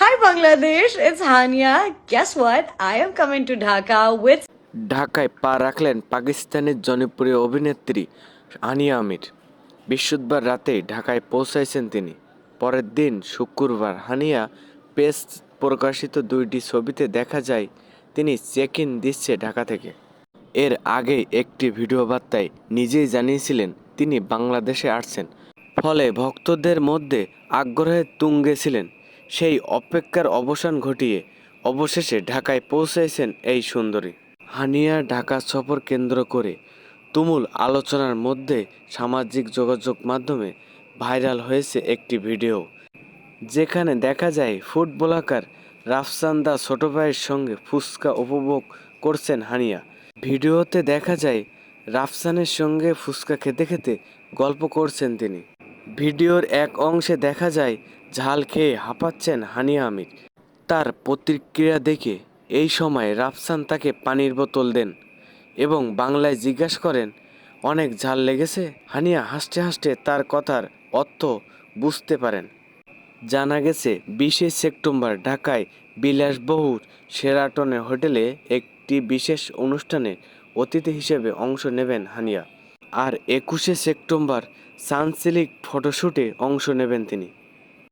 Hi Bangladesh, it's Hania. Guess what? I am coming to Dhaka with ঢাকায় পা রাখলেন পাকিস্তানের জনপ্রিয় অভিনেত্রী আনিয়া আমির। বৃহস্পতিবার রাতে ঢাকায় পৌঁছাইছেন তিনি। পরের দিন শুক্রবার হানিয়া পেস প্রকাশিত দুইটি ছবিতে দেখা যায় তিনি চেক ইন দিচ্ছে ঢাকা থেকে। এর আগে একটি ভিডিও বার্তায় নিজেই জানিয়েছিলেন তিনি বাংলাদেশে আসছেন। ফলে ভক্তদের মধ্যে আগ্রহের তুঙ্গে ছিলেন। সেই অপেক্ষার অবসান ঘটিয়ে অবশেষে ঢাকায় পৌঁছেছেন এই সুন্দরী। হানিয়া ঢাকা সফর কেন্দ্র করে তুমুল আলোচনার মধ্যে সামাজিক যোগাযোগ মাধ্যমে ভাইরাল হয়েছে একটি ভিডিও, যেখানে দেখা যায় ফুটবলাকার রাফসান্দা ছোট ভাইয়ের সঙ্গে ফুচকা উপভোগ করছেন হানিয়া। ভিডিওতে দেখা যায় রাফসানের সঙ্গে ফুচকা খেতে খেতে গল্প করছেন তিনি। ভিডিওর এক অংশে দেখা যায় ঝাল খেয়ে হাঁপাচ্ছেন হানিয়া আমির। তার প্রতিক্রিয়া দেখে এই সময় রাফসান তাকে পানির বোতল দেন এবং বাংলায় জিজ্ঞাসা করেন, অনেক ঝাল লেগেছে? হানিয়া হাসতে হাসতে তার কথার অর্থ বুঝতে পারেন। জানা গেছে বিশে সেপ্টেম্বর ঢাকায় বিলাসবহুর সেরাটনে হোটেলে একটি বিশেষ অনুষ্ঠানে অতিথি হিসেবে অংশ নেবেন হানিয়া। আর একুশে সেপ্টেম্বর সানসিলিক ফটোশ্যুটে অংশ নেবেন তিনি।